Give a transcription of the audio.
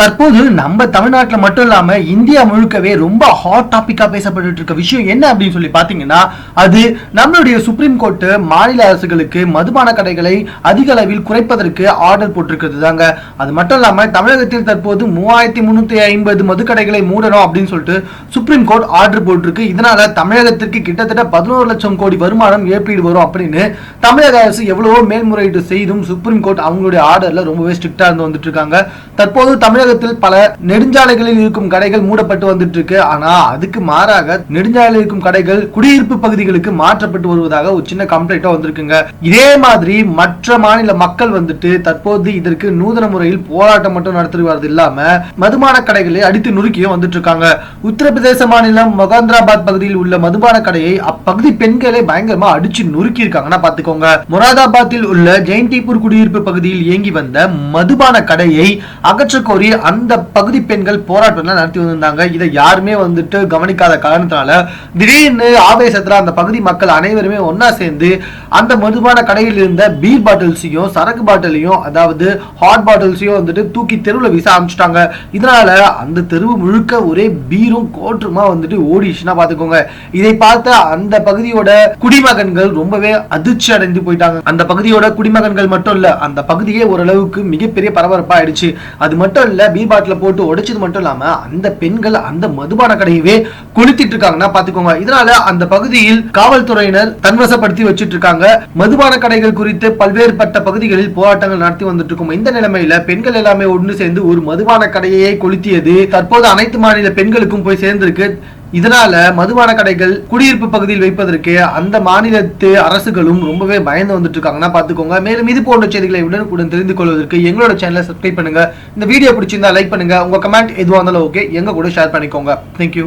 தற்போது நம்ம தமிழ்நாட்டில் மட்டும் இல்லாம இந்தியா முழுக்கவே ரொம்ப ஹாட் டாபிக்கா பேசப்பட்டு இருக்க விஷயம் என்ன அப்படின்னு சொல்லி பாத்தீங்கன்னா அது நம்மளுடைய சுப்ரீம் கோர்ட் மாநில அரசுகளுக்கு மதுபான கடைகளை அதிக அளவில் குறைப்பதற்கு ஆர்டர் போட்டிருக்கிறது தாங்க அது மட்டும் இல்லாம தமிழகத்தில் தற்போது மூவாயிரத்தி முன்னூத்தி ஐம்பது மதுக்கடைகளை மூடணும் அப்படின்னு சொல்லிட்டு சுப்ரீம் கோர்ட் ஆர்டர் போட்டிருக்கு. இதனால தமிழகத்திற்கு கிட்டத்தட்ட பதினோரு லட்சம் கோடி வருமானம் ஏற்பீடு வரும் அப்படின்னு தமிழக அரசு எவ்வளவோ மேல்முறையீடு செய்தும் சுப்ரீம் கோர்ட் அவங்களுடைய ஆர்டர்ல ரொம்பவே ஸ்ட்ரிக்டா இருந்து வந்துட்டு இருக்காங்க. தற்போது தமிழகத்தில் பல நெடுஞ்சாலைகளில் இருக்கும் கடைகள் மூடப்பட்டு வந்துட்டு இருக்கு ஆனா அதுக்கு மாறாக நெடுஞ்சாலையில் இருக்கும் கடைகள் குடியிருப்பு பகுதிகளுக்கு மாற்றப்பட்டு வருவதாக ஒரு சின்ன கம்ப்ளைண்டா வந்திருக்குங்க. இதே மாதிரி மற்ற மாநில மக்கள் வந்துட்டு தற்போது இதற்கு நூதன முறையில் போராட்டம் மட்டும் நடத்தி வரது இல்லாம மதுபான கடைகளை அடித்து நுறுக்கியும் வந்துட்டு இருக்காங்க உத்தரப்பிரதேச மாநிலம் மொகாந்திராபாத் பகுதியில் உள்ள மதுபான கடையை அப்பகுதி பெண்களை பயங்கரமா அடிச்சு நுறுக்கி இருக்காங்கன்னா பாத்துக்கோங்க மொராதாபாத்தில் உள்ள ஜெயந்திபூர் குடியிருப்பு பகுதியில் இயங்கி வந்த மதுபான கடையை அகற்றக் கோரி அந்த பகுதி பெண்கள் போராட்டம் நடத்தி வந்திருந்தாங்க. இதை யாருமே வந்துட்டு கவனிக்காத காரணத்தினால திடீர்னு ஆவேசத்துல அந்த பகுதி மக்கள் அனைவருமே ஒன்னா சேர்ந்து அந்த மதுபான கடையில் இருந்த பீர் பாட்டில்ஸையும் சரக்கு பாட்டிலையும் அதாவது ஹாட் பாட்டில்ஸையும் வந்துட்டு தூக்கி தெருவில் வீச ஆரம்பிச்சிட்டாங்க. இதனால அந்த தெருவு முழுக்க ஒரே பீரும் கோற்றுமா வந்துட்டு ஓடிச்சுன்னா பாத்துக்கோங்க. இதை பார்த்த அந்த பகுதியோட குடிமகன்கள் ரொம்பவே அதிர்ச்சி அடைந்து போயிட்டாங்க. அந்த பகுதியோட குடிமகன்கள் மட்டும் இல்ல அந்த பகுதியே ஓரளவுக்கு மிகப்பெரிய பரபரப்பா ஆயிடுச்சு அது மட்டும் இல்ல பீர் பாட்டில போட்டு உடைச்சது மட்டும் இல்லாம அந்த பெண்கள் அந்த மதுபான கடையவே கொளுத்திட்டு இருக்காங்கன்னா பாத்துக்கோங்க. இதனால அந்த பகுதியில் காவல்துறையினர் தன்வசப்படுத்தி வச்சுட்டு இருக்காங்க மதுபான கடைகள் குறித்து பல்வேறு பட்ட பகுதிகளில் போராட்டங்கள் நடத்தி வந்துட்டு இருக்கும் இந்த நிலைமையில பெண்கள் எல்லாமே ஒன்று சேர்ந்து ஒரு மதுபான கடையை கொளுத்தியது. தற்போது அனைத்து மாநில பெண்களுக்கும் போய் சேர்ந்திருக்கு. இதனால மதுபான கடைகள் குடியிருப்பு பகுதியில் வைப்பதற்கு அந்த மாநிலத்து அரசுகளும் ரொம்பவே பயந்து வந்துட்டு இருக்காங்கன்னா பாத்துக்கோங்க மேலும் இது போன்ற செய்திகளை உடனுக்குடன் தெரிந்து கொள்வதற்கு எங்களோட சேனலை சப்ஸ்கிரைப் பண்ணுங்க. இந்த வீடியோ பிடிச்சிருந்தா லைக் பண்ணுங்க. உங்க கமெண்ட் எதுவாக இருந்தாலும் ஓகே எங்க கூட ஷேர் பண்ணிக்கோங்க. தேங்க்யூ